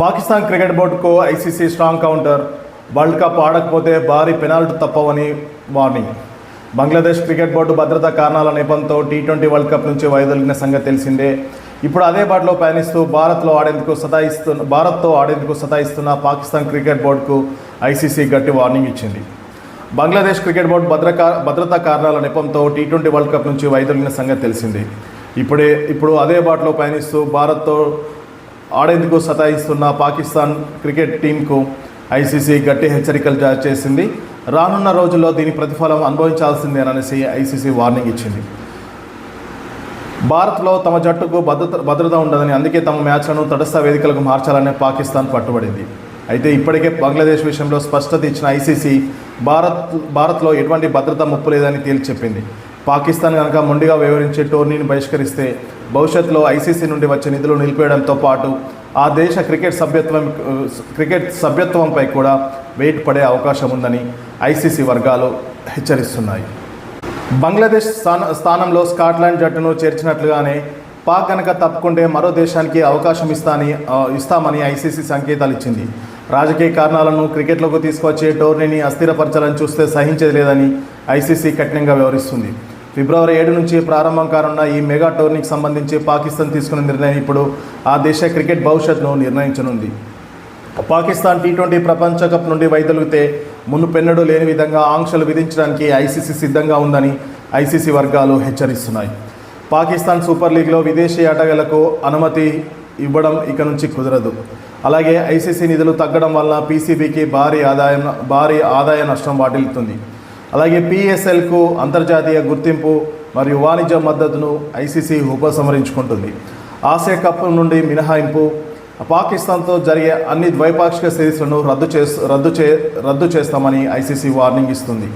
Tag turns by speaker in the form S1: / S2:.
S1: Pakistan cricket బోర్డుకు ICC strong counter. World cup ఆడకపోతే భారీ penalty తప్పవని వార్నింగ్. బంగ్లాదేశ్ క్రికెట్ బోర్డు భద్రతా కారణాల నేపథ్యంతో టీ ట్వంటీ వరల్డ్ కప్ నుంచి వైదొలిగిన సంగతి తెలిసిందే. ఇప్పుడు అదే బాటలో పయనిస్తూ భారత్లో ఆడేందుకు సతాయిస్తున్న భారత్తో ఆడేందుకు సతాయిస్తున్న పాకిస్తాన్ క్రికెట్ బోర్డుకు ఐసీసీ గట్టి వార్నింగ్ ఇచ్చింది. బంగ్లాదేశ్ క్రికెట్ బోర్డు భద్రకా భద్రతా కారణాల నెపంతో టీ ట్వంటీ వరల్డ్ కప్ నుంచి వైదొలిగిన సంగతి తెలిసింది. ఇప్పుడే ఇప్పుడు అదే బాటలో పయనిస్తూ భారత్తో ఆడేందుకు సతాయిస్తున్న పాకిస్తాన్ క్రికెట్ టీంకు ఐసీసీ గట్టి హెచ్చరికలు జారీ చేసింది. రానున్న రోజుల్లో దీని ప్రతిఫలం అనుభవించాల్సిందేననేసి ఐసీసీ వార్నింగ్ ఇచ్చింది. భారత్లో తమ జట్టుకు భద్రత భద్రత ఉండదని అందుకే తమ మ్యాచ్లను తటస్థ వేదికలకు మార్చాలని పాకిస్తాన్ పట్టుబడింది. అయితే ఇప్పటికే బంగ్లాదేశ్ విషయంలో స్పష్టత ఇచ్చిన ఐసీసీ భారత్ భారత్లో ఎటువంటి భద్రత ముప్పు లేదని తేల్చి చెప్పింది. పాకిస్తాన్ కనుక మొండిగా వ్యవహరించే టోర్నీని బహిష్కరిస్తే భవిష్యత్తులో ఐసీసీ నుండి వచ్చే నిధులు నిలిపేయడంతో పాటు ఆ దేశ క్రికెట్ సభ్యత్వం క్రికెట్ సభ్యత్వంపై కూడా వెయిట్ పడే అవకాశం ఉందని ఐసీసీ వర్గాలు హెచ్చరిస్తున్నాయి. బంగ్లాదేశ్ స్థాన స్థానంలో స్కాట్లాండ్ జట్టును చేర్చినట్లుగానే పాక్ కనుక తప్పుకుంటే మరో దేశానికి అవకాశం ఇస్తాని ఇస్తామని ఐసీసీ సంకేతాలు ఇచ్చింది. రాజకీయ కారణాలను క్రికెట్లోకి తీసుకొచ్చే టోర్నీని అస్థిరపరచాలని చూస్తే సహించేది లేదని ఐసీసీ కఠినంగా వ్యవహరిస్తుంది. ఫిబ్రవరి ఏడు నుంచి ప్రారంభం కానున్న ఈ మెగా టోర్నీకి సంబంధించి పాకిస్తాన్ తీసుకున్న నిర్ణయం ఇప్పుడు ఆ దేశ క్రికెట్ భవిష్యత్తును నిర్ణయించనుంది. పాకిస్తాన్ టీ ట్వంటీ ప్రపంచ కప్ నుండి వైదొలిగితే మునుపెన్నడూ లేని విధంగా ఆంక్షలు విధించడానికి ఐసీసీ సిద్ధంగా ఉందని ఐసీసీ వర్గాలు హెచ్చరిస్తున్నాయి. పాకిస్తాన్ సూపర్ లీగ్లో విదేశీ ఆటగాళ్ళకు అనుమతి ఇవ్వడం ఇక నుంచి కుదరదు. అలాగే ఐసీసీ నిధులు తగ్గడం వల్ల పీసీబీకి భారీ ఆదాయం భారీ ఆదాయ నష్టం వాటిల్లుతుంది. అలాగే పిఎస్ఎల్కు అంతర్జాతీయ గుర్తింపు మరియు వాణిజ్య మద్దతును ఐసీసీ ఉపసంహరించుకుంటుంది. ఆసియా కప్ నుండి మినహాయింపు పాకిస్తాన్తో జరిగే అన్ని ద్వైపాక్షిక సిరీస్లను రద్దు చేస్తూ రద్దు చే రద్దు చేస్తామని ఐసీసీ వార్నింగ్ ఇస్తుంది.